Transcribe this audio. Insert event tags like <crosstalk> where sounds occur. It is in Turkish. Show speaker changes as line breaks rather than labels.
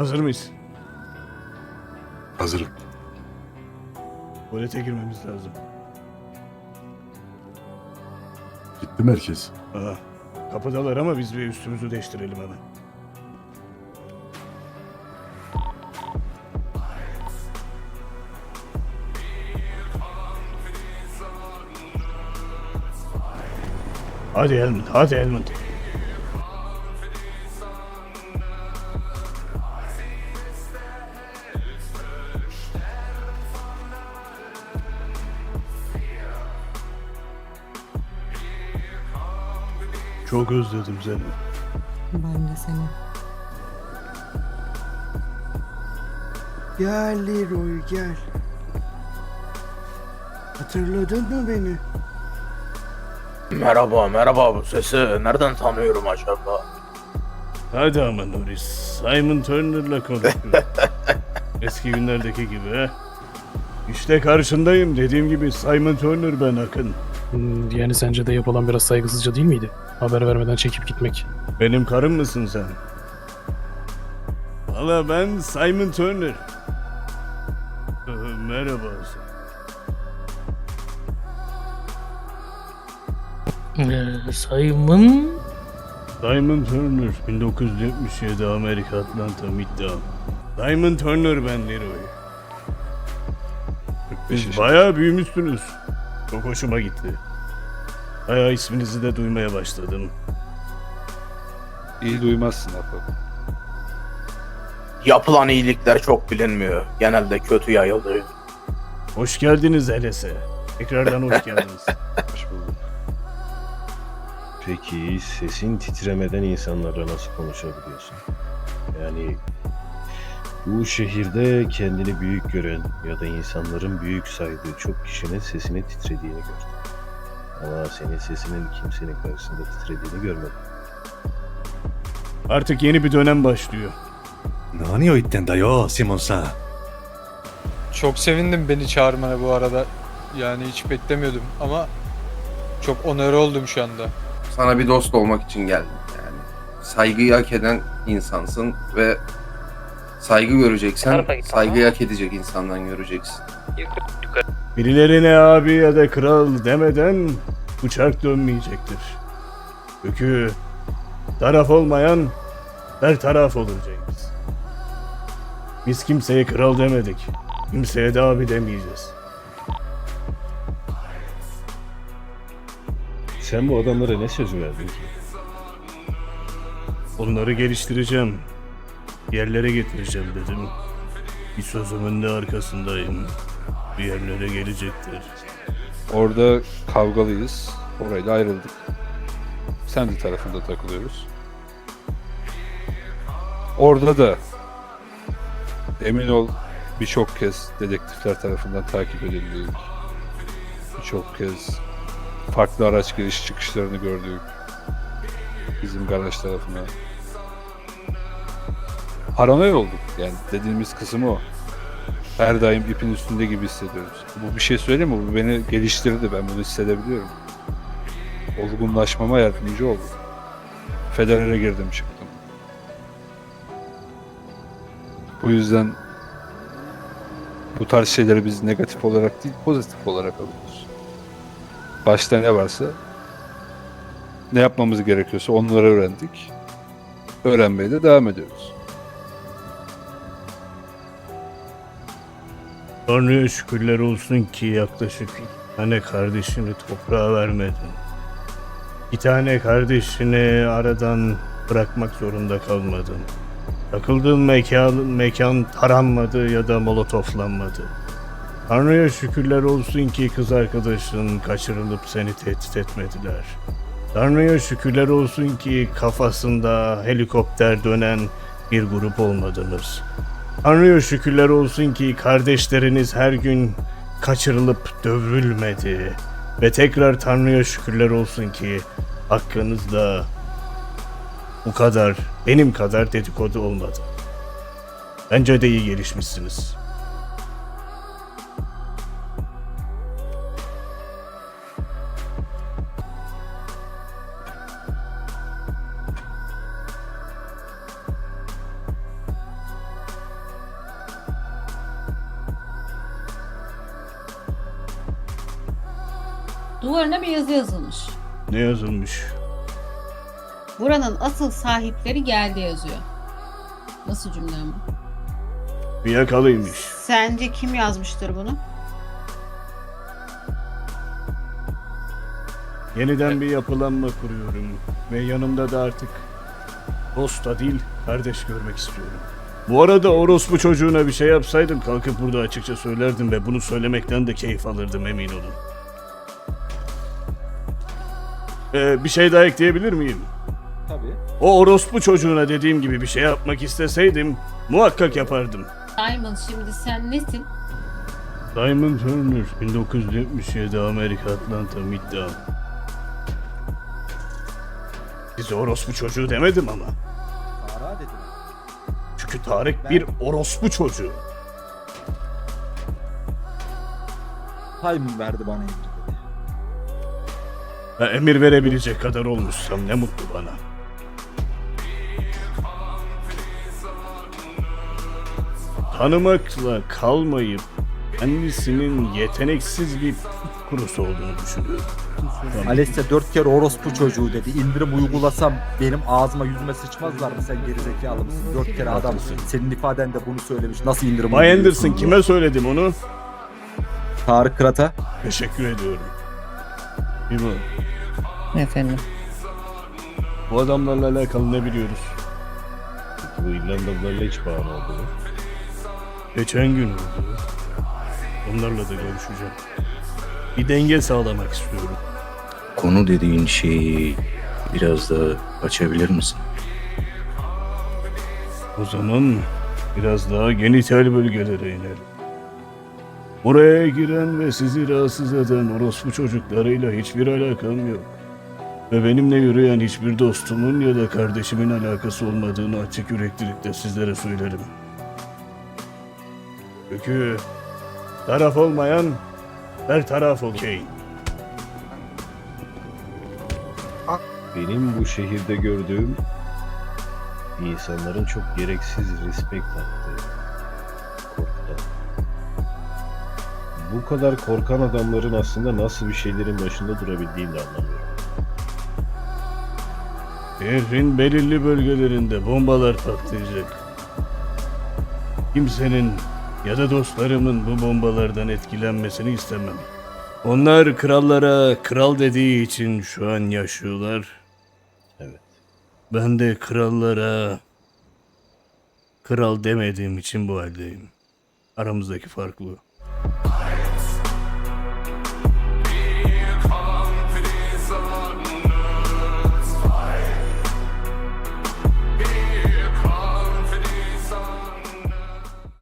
Hazır mıyız?
Hazırım.
Tuvalete girmemiz lazım.
Gitti merkez.
Aa, kapıdalar ama biz bir üstümüzü değiştirelim hemen. Hadi Helmut, hadi Helmut. Çok özledim seni.
Ben de seni.
Gel Leroy gel. Hatırladın mı beni?
Merhaba, merhaba. Bu sesi nereden tanıyorum acaba?
Hadi ama Norris, Simon Turner'la konuşuyor. <laughs> Eski günlerdeki gibi. İşte karşındayım. Dediğim gibi Simon Turner ben Akın.
Hmm, Yani sence de yapılan biraz saygısızca değil miydi? Haber vermeden çekip gitmek.
Benim karım mısın sen? Valla ben Simon Turner. <laughs> Merhaba.
Ee, Simon
Simon Turner, 1977 Amerika Atlanta Midtown. Simon Turner ben Leroy. Siz bayağı büyümüşsünüz. Çok hoşuma gitti. Bayağı isminizi de duymaya başladım.
İyi duymazsın Apo.
Yapılan iyilikler çok bilinmiyor. Genelde kötü yayılıyor.
Hoş geldiniz Eles'e. Tekrardan hoş geldiniz. <laughs>
Hoş bulduk.
Peki sesin titremeden insanlarla nasıl konuşabiliyorsun? Yani bu şehirde kendini büyük gören ya da insanların büyük saydığı çok kişinin sesinin titrediğini gördüm. Ama senin sesinin kimsenin karşısında titrediğini görmedim.
Artık yeni bir dönem başlıyor.
何を言ってんだよ、シモンさん。
Çok sevindim beni çağırmana bu arada. Yani hiç beklemiyordum ama çok onur oldum şu anda.
Sana bir dost olmak için geldim yani. Saygıyı hak eden insansın ve saygı göreceksen saygıyı hak edecek insandan göreceksin.
Birilerine abi ya da kral demeden bıçak dönmeyecektir. Çünkü taraf olmayan her taraf olur James. Biz kimseye kral demedik. Kimseye de abi demeyeceğiz.
Sen bu adamlara ne sözü verdin ki?
Onları geliştireceğim. Yerlere getireceğim dedim. Bir sözümün de arkasındayım. Bir yerlere gelecektir.
Orada kavgalıyız. Orayla ayrıldık. Sen tarafında takılıyoruz. Orada da emin ol birçok kez dedektifler tarafından takip edildik. Birçok kez farklı araç giriş çıkışlarını gördük. Bizim garaj tarafına. Paranoya olduk. Yani dediğimiz kısım o. Her daim ipin üstünde gibi hissediyoruz. Bu bir şey söyleyeyim mi? Bu beni geliştirdi. Ben bunu hissedebiliyorum. Olgunlaşmama yardımcı oldu. Federer'e girdim çıktım. Bu yüzden bu tarz şeyleri biz negatif olarak değil pozitif olarak alıyoruz. Başta ne varsa ne yapmamız gerekiyorsa onları öğrendik. Öğrenmeye de devam ediyoruz.
Tanrı'ya şükürler olsun ki yaklaşık iki tane kardeşini toprağa vermedin. Bir tane kardeşini aradan bırakmak zorunda kalmadın. Takıldığın mekan, mekan taranmadı ya da molotoflanmadı. Tanrı'ya şükürler olsun ki kız arkadaşın kaçırılıp seni tehdit etmediler. Tanrı'ya şükürler olsun ki kafasında helikopter dönen bir grup olmadınız. Tanrı'ya şükürler olsun ki kardeşleriniz her gün kaçırılıp dövülmedi. Ve tekrar Tanrı'ya şükürler olsun ki hakkınızda bu kadar, benim kadar dedikodu olmadı. Bence de iyi gelişmişsiniz.
Duvarına bir yazı yazılmış.
Ne yazılmış?
Buranın asıl sahipleri geldi yazıyor. Nasıl cümle ama?
Fiyakalıymış.
Sence kim yazmıştır bunu?
Yeniden bir yapılanma kuruyorum. Ve yanımda da artık dost da değil, kardeş görmek istiyorum. Bu arada orospu çocuğuna bir şey yapsaydım kalkıp burada açıkça söylerdim ve bunu söylemekten de keyif alırdım emin olun. Ee, bir şey daha ekleyebilir miyim?
Tabii.
O orospu çocuğuna dediğim gibi bir şey yapmak isteseydim muhakkak yapardım.
Simon şimdi sen nesin?
Simon Turner 1977 Amerika Atlanta Midtown. Size orospu çocuğu demedim ama.
Tara dedim.
Çünkü Tarık bir orospu çocuğu.
Time verdi bana.
Ha, emir verebilecek kadar olmuşsam ne mutlu bana. Tanımakla kalmayıp kendisinin yeteneksiz bir kurusu olduğunu düşünüyorum.
Alessia dört kere orospu çocuğu dedi. İndirim uygulasam benim ağzıma yüzüme sıçmazlar mı sen gerizekalı mısın? Dört kere adam senin ifaden de bunu söylemiş. Nasıl indirim
Bay Anderson kime söyledim onu?
Tarık Kırat'a.
Teşekkür ediyorum. İbo,
Efendim.
bu adamlarla alakalı ne biliyoruz?
Bu İrlandalılarla hiç bağın oldu mu?
Geçen gün oldu. Onlarla da görüşeceğim. Bir denge sağlamak istiyorum.
Konu dediğin şeyi biraz da açabilir misin?
O zaman biraz daha genital bölgelere inelim. Oraya giren ve sizi rahatsız eden orospu çocuklarıyla hiçbir alakam yok. Ve benimle yürüyen hiçbir dostumun ya da kardeşimin alakası olmadığını açık yüreklilikle sizlere söylerim. Çünkü taraf olmayan her taraf okey.
Benim bu şehirde gördüğüm insanların çok gereksiz respekt attığı korkudan. Bu kadar korkan adamların aslında nasıl bir şeylerin başında durabildiğini de anlamıyorum.
Şehrin belirli bölgelerinde bombalar patlayacak. Kimsenin ya da dostlarımın bu bombalardan etkilenmesini istemem. Onlar krallara kral dediği için şu an yaşıyorlar.
Evet.
Ben de krallara kral demediğim için bu haldeyim. Aramızdaki fark bu.